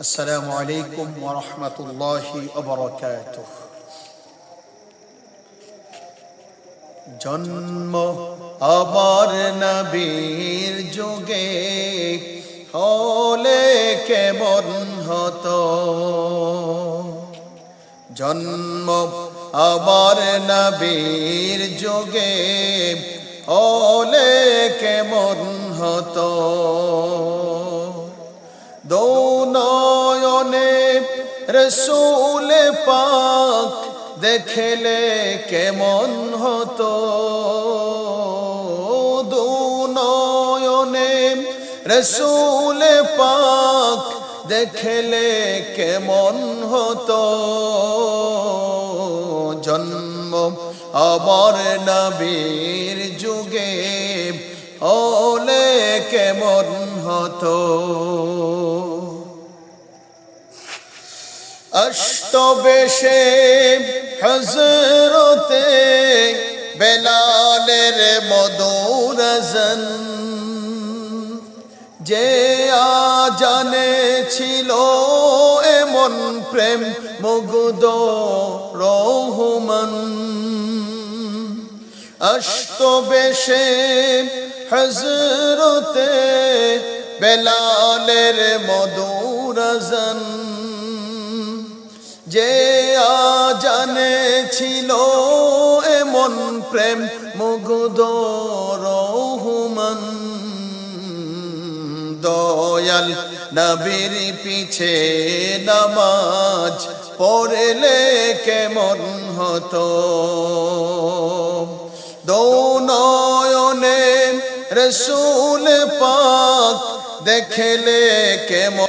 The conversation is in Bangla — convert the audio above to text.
السلام عليكم ورحمة الله وبركاته জন্ম আবার নবীর যুগে হলে কেমন হতো জন্ম আবার নবীর যুগে হলে কেমন হতো দৌনয়নে রসুল পাক দেখলে কেমন হতো? দুনয়নে রসুল পাক দেখলে কেমন হতো? জন্ম আবার নবীর যুগে ওলে কেমন হতো? অষ্টবেশে হজরতে বেলালের মধুরজন যে আজানে ছিল এমন প্রেম মুগ্ধ রহমান। অষ্টবেশে হজরতে বেলালের মধুরজন যে আজানে ছিল এমন প্রেম, মুগ্ধ রহমান। দয়াল নবীর পিছে নামাজ পড়লে কেমন হতো? দৌনয়নে রসুল পাক দেখলে কেমন